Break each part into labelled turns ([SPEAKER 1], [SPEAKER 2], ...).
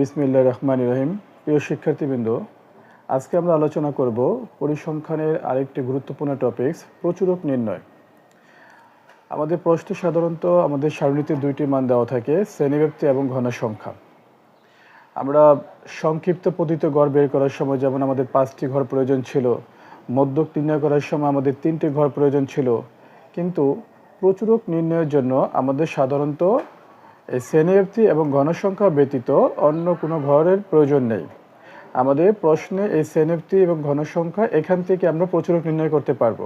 [SPEAKER 1] বিসমিল্লা রহমান রহিম। প্রিয় শিক্ষার্থীবৃন্দ, আজকে আমরা আলোচনা করব পরিসংখ্যানের আরেকটি গুরুত্বপূর্ণ টপিকস প্রচুরক নির্ণয়। আমাদের প্রশ্নে সাধারণত আমাদের সারণীতে দুইটি মান দেওয়া থাকে শ্রেণীব্যাপ্তি এবং ঘনসংখ্যা। আমরা সংক্ষিপ্ত পতিত গড় বের করার সময় যেমন আমাদের পাঁচটি ঘর প্রয়োজন ছিল, মধ্যক নির্ণয় করার সময় আমাদের তিনটি ঘর প্রয়োজন ছিল, কিন্তু প্রচুরক নির্ণয়ের জন্য আমাদের সাধারণত এই শ্রেণীব্যাপ্তি এবং ঘনসংখ্যা ব্যতীত অন্য কোনো ঘরের প্রয়োজন নেই। আমাদের প্রশ্নে এই শ্রেণীব্যাপ্তি এবং ঘনসংখ্যা এখান থেকে আমরা প্রচুরক নির্ণয় করতে পারব।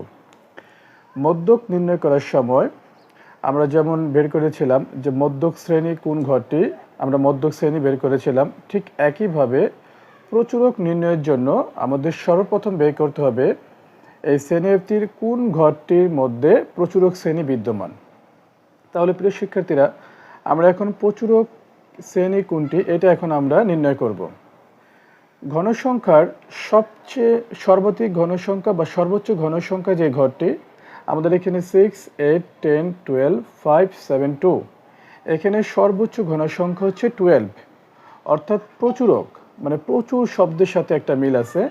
[SPEAKER 1] মধ্যক নির্ণয় করার সময় আমরা যেমন বের করেছিলাম যে মধ্যক শ্রেণি কোন ঘরটি, আমরা মধ্যক শ্রেণি বের করেছিলাম, ঠিক একইভাবে প্রচুরক নির্ণয়ের জন্য আমাদের সর্বপ্রথম বের করতে হবে এই শ্রেণীব্যাপ্তির কোন ঘরটির মধ্যে প্রচুরক শ্রেণি বিদ্যমান। তাহলে প্রিয় শিক্ষার্থীরা আমরা এখন প্রচুরক শ্রেণি কোনটি, এটা এখন আমরা নির্ণয় করব। ঘনসংখ্যার সবচেয়ে সর্বাধিক ঘনসংখ্যা বা সর্বোচ্চ ঘনসংখ্যা যে ঘরটি, আমাদের এখানে six eight ten twelve five seven two এখানে সর্বোচ্চ ঘনসংখ্যা হচ্ছে টুয়েলভ অর্থাৎ প্রচুরক মানে প্রচুর শব্দের সাথে একটা মিল আছে।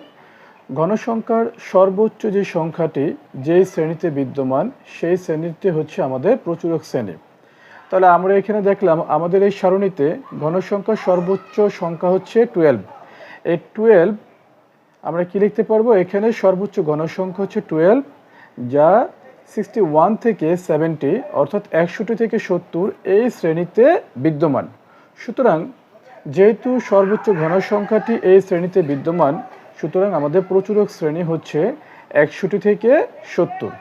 [SPEAKER 1] ঘনসংখ্যার সর্বোচ্চ যে সংখ্যাটি, যেই শ্রেণীতে বিদ্যমান, সেই শ্রেণীতে হচ্ছে আমাদের প্রচুরক শ্রেণি। তাহলে আমরা এখানে দেখলাম আমাদের এই সারণীতে ঘনসংখ্যার সর্বোচ্চ সংখ্যা হচ্ছে টুয়েলভ এই টুয়েলভ আমরা কি লিখতে পারব? এখানে সর্বোচ্চ ঘনসংখ্যা হচ্ছে টুয়েলভ যা সিক্সটি ওয়ান থেকে সেভেন্টি অর্থাৎ একষট্টি থেকে সত্তর এই শ্রেণীতে বিদ্যমান। সুতরাং যেহেতু সর্বোচ্চ ঘনসংখ্যাটি এই শ্রেণীতে বিদ্যমান, সুতরাং আমাদের প্রচুরক শ্রেণি হচ্ছে একষট্টি থেকে সত্তর।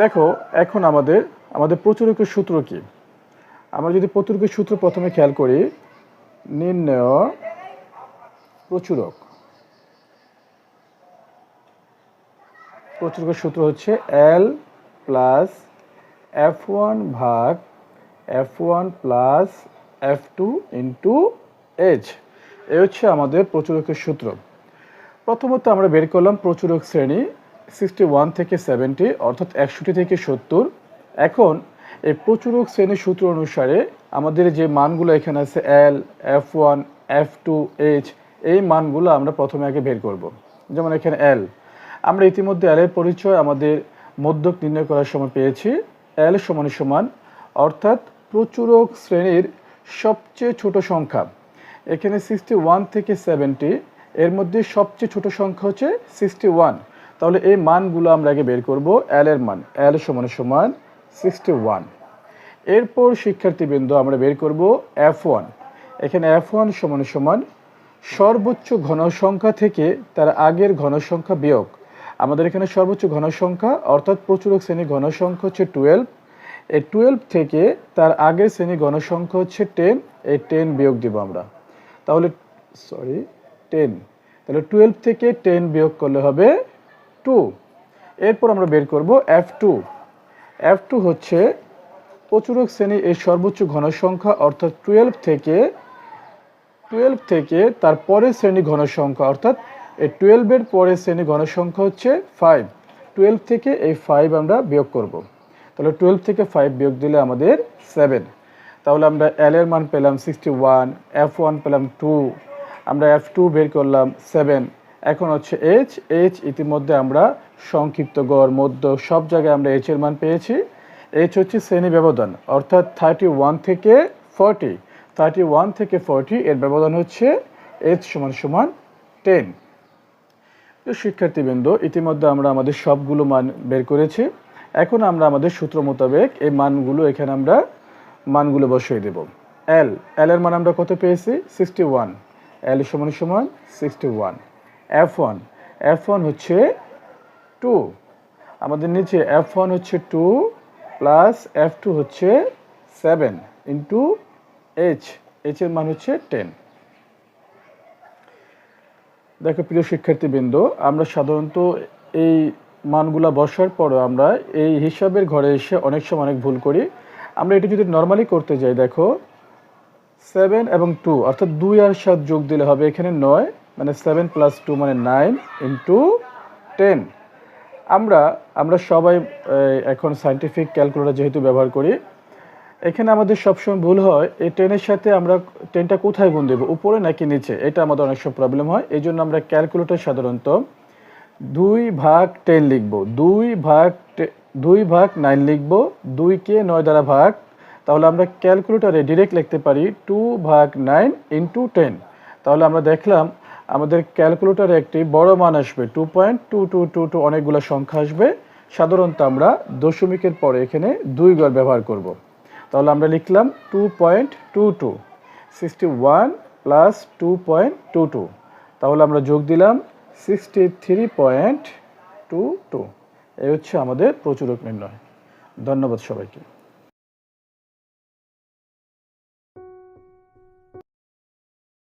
[SPEAKER 1] দেখো, এখন আমাদের আমাদের প্রচুরকের সূত্র কি? আমরা যদি প্রচুরকের সূত্র প্রথমে খেয়াল করি, নির্ণয় প্রচুরক। প্রচুরকের সূত্র হচ্ছে এল প্লাস এফ ওয়ান ভাগ F one plus F two into H এ হচ্ছে আমাদের প্রচুরকের সূত্র। প্রথমত আমরা বের করলাম প্রচুরক শ্রেণি সিক্সটি ওয়ান থেকে সেভেন্টি অর্থাৎ একষট্টি থেকে সত্তর। এখন এই প্রচুরক শ্রেণির সূত্র অনুসারে আমাদের যে মানগুলো এখানে আছে L F one F two H এই মানগুলো আমরা প্রথমে আগে বের করব। যেমন এখানে এল আমরা ইতিমধ্যে এলের পরিচয় আমাদের মধ্যক নির্ণয় করার সময় পেয়েছি। এল সমান সমান, অর্থাৎ প্রচুরক শ্রেণির সবচেয়ে ছোট সংখ্যা। এখানে সিক্সটি ওয়ান থেকে সেভেন্টি এর মধ্যে সবচেয়ে ছোট সংখ্যা হচ্ছে সিক্সটি ওয়ান তাহলে এই মানগুলো আমরা আগে বের করব এল এর মান। এল সমান সমান সিক্সটি ওয়ান এরপর শিক্ষার্থীবৃন্দ, আমরা বের করব এফ ওয়ান এখানে এফ ওয়ান সমান সমান সর্বোচ্চ ঘনসংখ্যা থেকে তার আগের ঘনসংখ্যা বিয়োগ। আমাদের এখানে সর্বোচ্চ ঘনসংখ্যা, অর্থাৎ প্রচুরক শ্রেণি ঘনসংখ্যা হচ্ছে টুয়েলভ এই টুয়েলভ থেকে তার আগের শ্রেণি ঘনসংখ্যা হচ্ছে টেন এই টেন বিয়োগ দিব আমরা। তাহলে সরি টেন তাহলে টুয়েলভ থেকে টেন বিয়োগ করলে হবে টু এরপর আমরা বের করব এফ টু এফ টু হচ্ছে প্রচুরক শ্রেণি এই সর্বোচ্চ ঘনসংখ্যা, অর্থাৎ টুয়েলভ থেকে টুয়েলভ থেকে তার পরের শ্রেণি ঘনসংখ্যা, অর্থাৎ এই টুয়েলভের পরের শ্রেণি ঘনসংখ্যা হচ্ছে ফাইভ টুয়েলভ থেকে এই ফাইভ আমরা বিয়োগ করব। তাহলে টুয়েলভ থেকে ফাইভ বিয়োগ দিলে আমাদের সেভেন তাহলে আমরা এল এর মান পেলাম সিক্সটি ওয়ান এফ ওয়ান পেলাম টু আমরা এফ টু বের করলাম সেভেন এখন হচ্ছে এইচ এইচ ইতিমধ্যে আমরা সংক্ষিপ্ত গড়, মধ্য, সব জায়গায় আমরা এইচ এর মান পেয়েছি। এইচ হচ্ছে শ্রেণি ব্যবধান, অর্থাৎ থার্টি ওয়ান থেকে ফর্টি থার্টি ওয়ান থেকে ফর্টি এর ব্যবধান হচ্ছে এইচ সমান সমান টেন শিক্ষার্থীবৃন্দ, ইতিমধ্যে আমরা আমাদের সবগুলো মান বের করেছি। এখন আমরা আমাদের সূত্র মোতাবেক এই মানগুলো এখানে আমরা মানগুলো বসিয়ে দেব। এল এল এর মান আমরা কত পেয়েছি? সিক্সটি ওয়ান এল সমান সমান sixty one F one F one হচ্ছে টু আমাদের নিচে এফ ওয়ান হচ্ছে টু প্লাস এফ টু হচ্ছে সেভেন ইন্টু এইচ এইচ এর মান হচ্ছে টেন দেখো প্রিয় শিক্ষার্থীবৃন্দ, আমরা সাধারণত এই মানগুলা বসার পরও আমরা এই হিসাবের ঘরে এসে অনেক সময় অনেক ভুল করি। আমরা এটি যদি নর্মালি করতে যাই, দেখো সেভেন এবং টু অর্থাৎ দুই আর সাত যোগ দিলে হবে এখানে নয়। মানে সেভেন প্লাস টু মানে নাইন ইন্টু টেন আমরা আমরা সবাই এখন সাইন্টিফিক ক্যালকুলেটার যেহেতু ব্যবহার করি, এখানে আমাদের সবসময় ভুল হয়, এই টেনের সাথে আমরা টেনটা কোথায় গুণ দেবো, উপরে নাকি নিচে? এটা আমাদের অনেক সব প্রবলেম হয়, এই জন্য আমরা ক্যালকুলেটার সাধারণত দুই ভাগ টেন লিখব। দুই ভাগ দুই ভাগ নাইন লিখব দুইকে নয় দ্বারা ভাগ, তাহলে আমরা ক্যালকুলেটরে ডিরেক্ট লিখতে পারি টু ভাগ নাইন ইন্টু টেন তাহলে আমরা দেখলাম আমাদের ক্যালকুলেটরে একটি বড় মান আসবে two point two two two two অনেকগুলো সংখ্যা আসবে। সাধারণত আমরা দশমিকের পরে এখানে দুই গড় ব্যবহার করব। তাহলে আমরা লিখলাম two point two two sixty one plus two point two two তাহলে আমরা যোগ দিলাম sixty three point two two এই হচ্ছে আমাদের প্রচুরক নির্ণয়। ধন্যবাদ সবাইকে।